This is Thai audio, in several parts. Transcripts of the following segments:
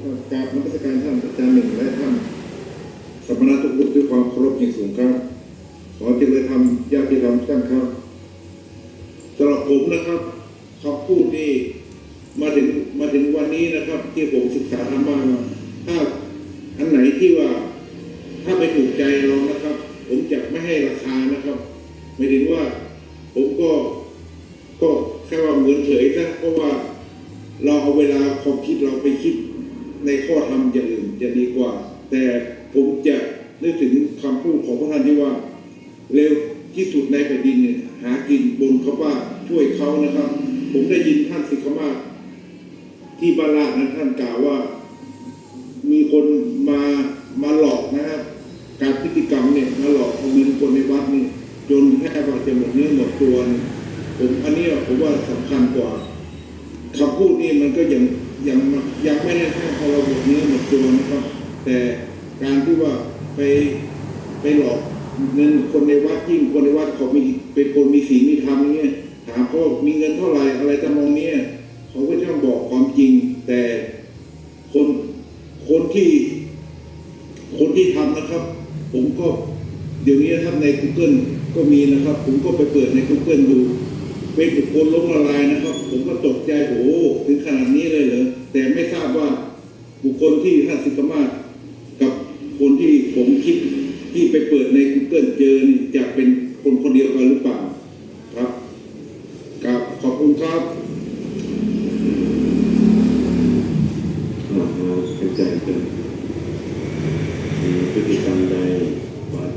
เข้ากราบนักการท่านอาจารย์หนึ่งและท่านสมณะทุกบุตรด้วยความเคารพอย่างสูงครับขอเจริญธรรมญาติธรรมท่านครับสำหรับผมนะครับคำพูดนี่มาถึงมาถึงวันนี้นะครับ ที่ผมศึกษาธรรมะมาถ้าอันไหนที่ว่า ถ้าไม่ถูกใจเรานะครับ ผมจะไม่ให้ราคานะครับหมายถึงว่า ผมก็ก็แค่ว่าเหมือนเฉยนะเพราะว่าเราเอาเวลาความคิดเราไปคิด ในข้อธรรมอย่างอื่นจะดีกว่า แต่ผมจะนึกถึงคำพูดของพระท่านที่ว่า เร็วที่สุดในแผ่นดินเนี่ยหากินบนเขาว่าช่วยเขานะครับ ผมได้ยินท่านสิกขมาที่บาลาดนท่านกล่าวว่า มีคนมามาหลอกนะครับ การพฤติกรรมเนี่ยมาหลอกเอาเงินคนในวัดนี่จนแทบว่าจะหมดเนื้อหมดตัวนผมอันนี้ผมว่าสำคัญกว่าคำพูดนี่มันก็ยังยังยัง ไม่ได้ให้พอเราหมดเนื้อหมดตัวนะครับ แต่การที่ว่าไปไปหลอกเงินคนในวัดยิ่งคนในวัดเขามีเป็นคนมีศีลมีธรรมอย่างเงี้ยถามเขามีเงินเท่าไหร่อะไรทำนองเนี้ยเขาก็จะต้องบอกความจริง แต่คนคนที่คนที่ทำนะครับ ผมก็เดี๋ยวนี้นะครับใน Google ก็มีนะครับ ผมก็ไปเปิดใน Google ดู เป็นบุคคลล้มละลายนะครับ ผมก็ตกใจโอ้โหถึงขนาดนี้เลยเหรอแต่ไม่ทราบว่าบุคคลที่ท่านสิกมาศกับคนที่ผมคิดที่ไปเปิดใน Google เจอจะเป็นคนคนเดียวกันหรือเปล่าครับกับขอบคุณครับเข้าใจกักรรมใด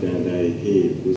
จาใดที่